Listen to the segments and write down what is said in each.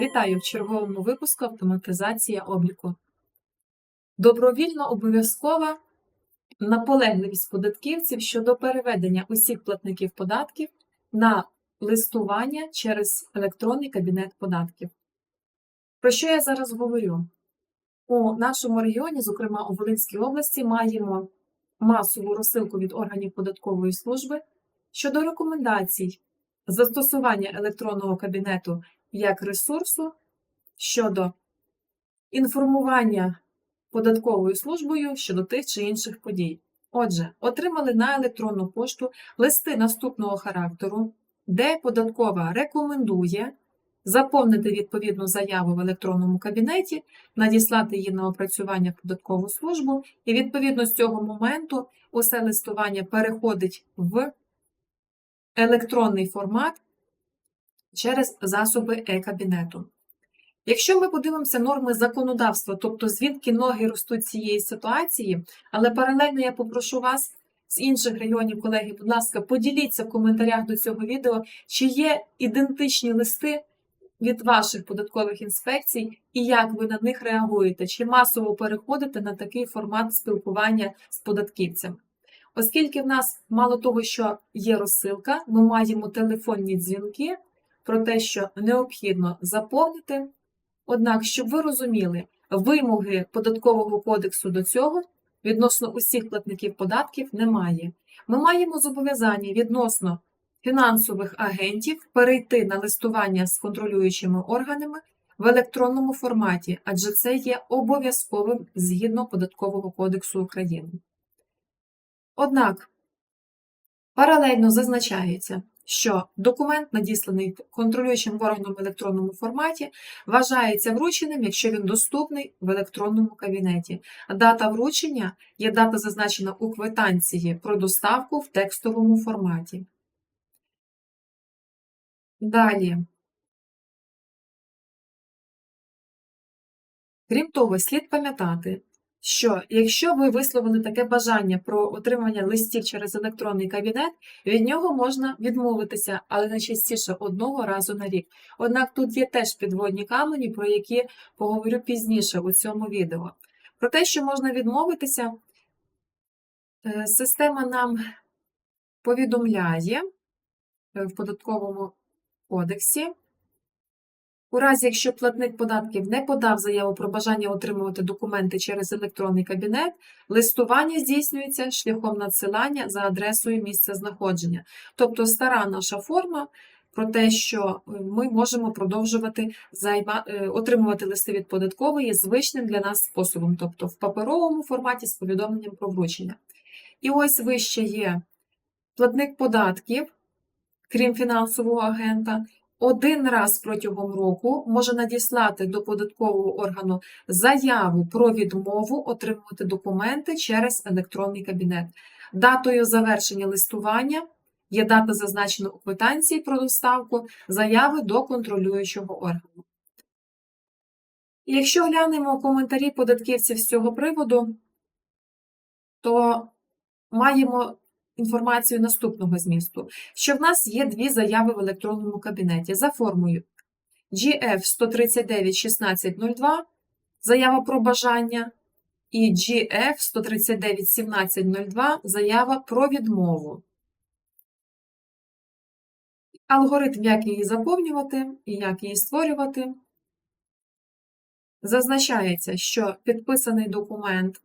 Вітаю в черговому випуску Автоматизація обліку. Добровільно обов'язкова наполегливість податківців щодо переведення усіх платників податків на листування через електронний кабінет податків. Про що я зараз говорю? У нашому регіоні, зокрема у Волинській області, маємо масову розсилку від органів податкової служби щодо рекомендацій застосування електронного кабінету як ресурсу щодо інформування податковою службою щодо тих чи інших подій. Отже, отримали на електронну пошту листи наступного характеру, де податкова рекомендує заповнити відповідну заяву в електронному кабінеті, надіслати її на опрацювання в податкову службу, і відповідно з цього моменту усе листування переходить в електронний формат через засоби е-кабінету. Якщо ми подивимося норми законодавства, тобто звідки ноги ростуть цієї ситуації, але паралельно я попрошу вас з інших регіонів, колеги, будь ласка, поділіться в коментарях до цього відео, чи є ідентичні листи від ваших податкових інспекцій і як ви на них реагуєте, чи масово переходите на такий формат спілкування з податківцями. Оскільки в нас мало того, що є розсилка, ми маємо телефонні дзвінки про те, що необхідно заповнити. Однак, щоб ви розуміли, вимоги податкового кодексу до цього відносно усіх платників податків немає. Ми маємо зобов'язання відносно фінансових агентів перейти на листування з контролюючими органами в електронному форматі, адже це є обов'язковим згідно податкового кодексу України. Однак паралельно зазначається, що документ, надісланий контролюючим органом в електронному форматі, вважається врученим, якщо він доступний в електронному кабінеті. Дата вручення є дата, зазначена у квитанції про доставку в текстовому форматі. Далі. Крім того, слід пам'ятати, що якщо ви висловили таке бажання про отримання листів через електронний кабінет, від нього можна відмовитися, але найчастіше одного разу на рік. Однак тут є теж підводні камені, про які поговорю пізніше у цьому відео. Про те, що можна відмовитися, е, система нам повідомляє е, в податковому кодексі. У разі, якщо платник податків не подав заяву про бажання отримувати документи через електронний кабінет, листування здійснюється шляхом надсилання за адресою місця знаходження. Тобто стара наша форма про те, що е, ми можемо продовжувати займа... е, отримувати листи від податкової звичним для нас способом, тобто в паперовому форматі з повідомленням про вручення. І ось вище є платник податків, крім фінансового агента, один раз протягом року може надіслати до податкового органу заяву про відмову отримувати документи через електронний кабінет. Датою завершення листування є дата, зазначена у квитанції про доставку заяви до контролюючого органу. Якщо глянемо коментарі податківців з цього приводу, то маємо інформацію наступного змісту, що в нас є дві заяви в електронному кабінеті за формою GF 139 1602, заява про бажання, і GF 139 1702, заява про відмову. Алгоритм, як її заповнювати і як її створювати. Зазначається, що підписаний документ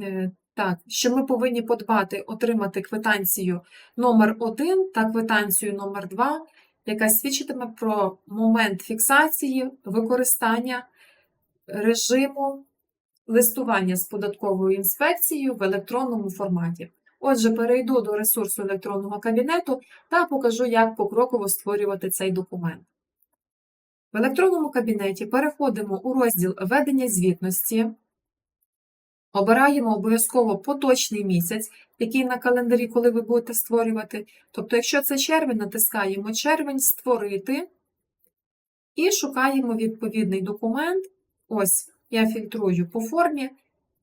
е, так, що ми повинні подбати отримати квитанцію номер 1 та квитанцію номер 2 яка свідчитиме про момент фіксації використання режиму листування з податковою інспекцією в електронному форматі. Отже, перейду до ресурсу електронного кабінету та покажу, як покроково створювати цей документ. В електронному кабінеті переходимо у розділ Ведення звітності. Обираємо обов'язково поточний місяць, який на календарі, коли ви будете створювати. Тобто, якщо це червень, натискаємо червень, створити і шукаємо відповідний документ. Ось, я фільтрую по формі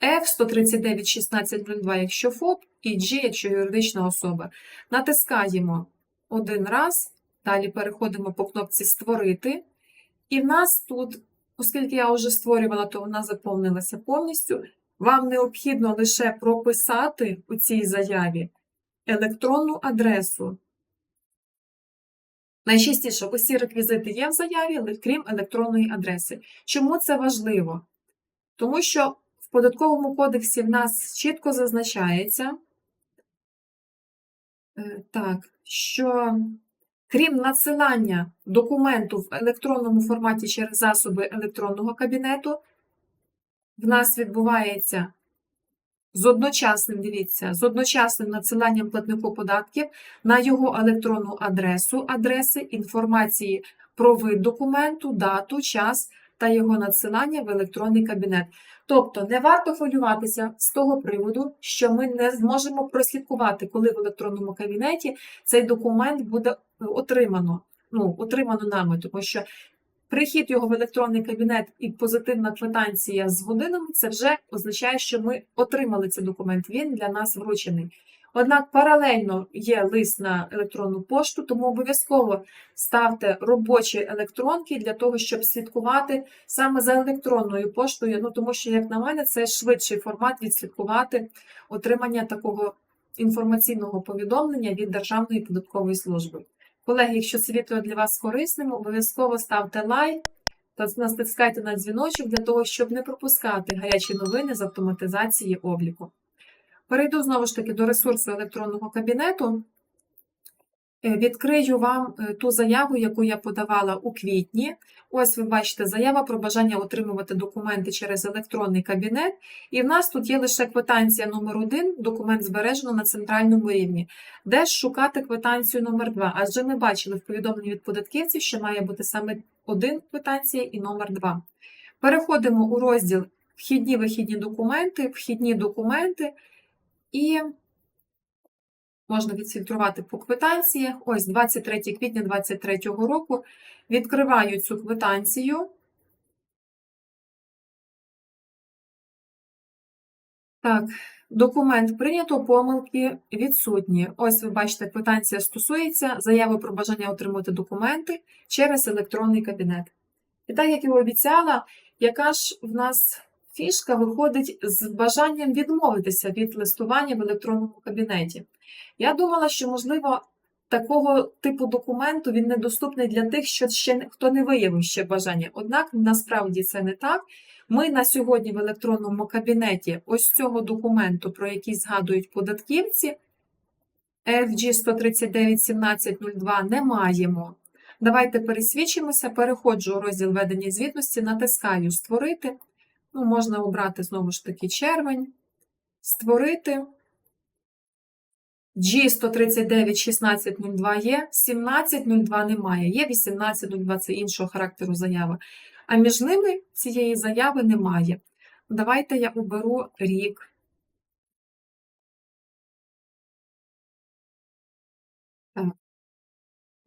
F1391602, якщо ФОП, і G, якщо юридична особа. Натискаємо один раз. Далі переходимо по кнопці Створити. І в нас тут, оскільки я вже створювала, то вона заповнилася повністю. Вам необхідно лише прописати у цій заяві електронну адресу. Найчастіше усі реквізити є в заяві, але крім електронної адреси. Чому це важливо? Тому що в податковому кодексі в нас чітко зазначається, е, так, що крім надсилання документу в електронному форматі через засоби електронного кабінету, в нас відбувається з одночасним, дивіться, з одночасним надсиланням платнику податків на його електронну адресу, адреси, інформації про вид документу, дату, час та його надсилання в електронний кабінет. Тобто не варто хвилюватися з того приводу, що ми не зможемо прослідкувати, коли в електронному кабінеті цей документ буде е, отримано. Ну, отримано нами, тому що Прихід його в електронний кабінет і позитивна квитанція з годинами це вже означає, що ми отримали цей документ. Він для нас вручений. Однак паралельно є лист на електронну пошту, тому обов'язково ставте робочі електронки для того, щоб слідкувати саме за електронною поштою. Ну тому що, як на мене, це швидший формат відслідкувати отримання такого інформаційного повідомлення від Державної податкової служби. Колеги, якщо це відео для вас корисним, обов'язково ставте лайк та натискайте на дзвіночок для того, щоб не пропускати гарячі новини з автоматизації обліку. Перейду знову ж таки до ресурсу електронного кабінету. Е, Відкрию вам е, ту заяву, яку я подавала у квітні. Ось ви бачите заява про бажання отримувати документи через електронний кабінет. І в нас тут є лише квитанція номер 1 документ збережено на центральному рівні. Де ж шукати квитанцію номер 2 Адже ми бачили в повідомленні від податківців, що має бути саме один квитанція і номер 2 Переходимо у розділ Вхідні вихідні документи, вхідні документи і. Можна відфільтрувати по квитанціях. Ось 23 квітня 2023 року. Відкриваю цю квитанцію. Так, документ прийнято, помилки відсутні. Ось ви бачите, квитанція стосується заяви про бажання отримати документи через електронний кабінет. І так, як і обіцяла, яка ж в нас фішка виходить з бажанням відмовитися від листування в електронному кабінеті. Я думала, що, можливо, такого типу документу він недоступний для тих, що ще хто не виявив ще бажання. Однак насправді це не так. Ми на сьогодні в електронному кабінеті ось цього документу, про який згадують податківці, FG 139 не маємо. Давайте пересвідчимося, переходжу у розділ ведення звітності, натискаю Створити. Ну, Можна обрати знову ж таки червень, створити. G139-1602 є, 1702 немає, є 1802 це іншого характеру заяви. А між ними цієї заяви немає. Давайте я оберу рік. Так.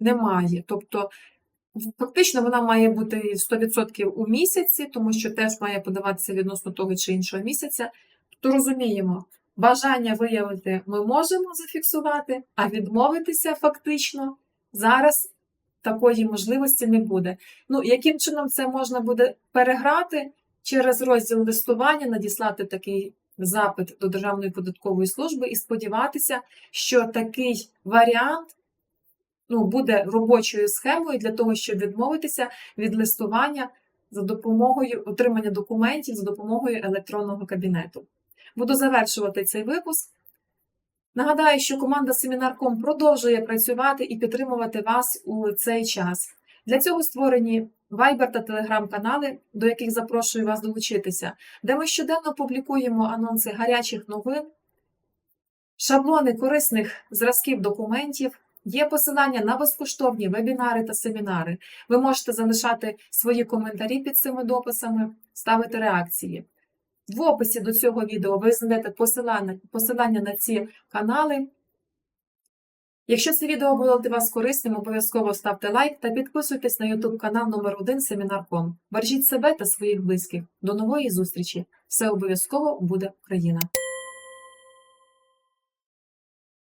Немає. Тобто, фактично, вона має бути 100% у місяці, тому що теж має подаватися відносно того чи іншого місяця. То розуміємо, Бажання виявити ми можемо зафіксувати, а відмовитися фактично зараз такої можливості не буде. Ну, яким чином це можна буде переграти через розділ листування, надіслати такий запит до Державної податкової служби і сподіватися, що такий варіант ну, буде робочою схемою для того, щоб відмовитися від листування за допомогою отримання документів за допомогою електронного кабінету. Буду завершувати цей випуск. Нагадаю, що команда Семінарком продовжує працювати і підтримувати вас у цей час. Для цього створені Viber та Telegram канали, до яких запрошую вас долучитися, де ми щоденно публікуємо анонси гарячих новин, шаблони корисних зразків документів. Є посилання на безкоштовні вебінари та семінари. Ви можете залишати свої коментарі під цими дописами, ставити реакції. В описі до цього відео ви знайдете посилання, посилання на ці канали. Якщо це відео було для вас корисним, обов'язково ставте лайк та підписуйтесь на YouTube канал номер 1 Семінар.ком. Бережіть себе та своїх близьких. До нової зустрічі! Все обов'язково буде Україна!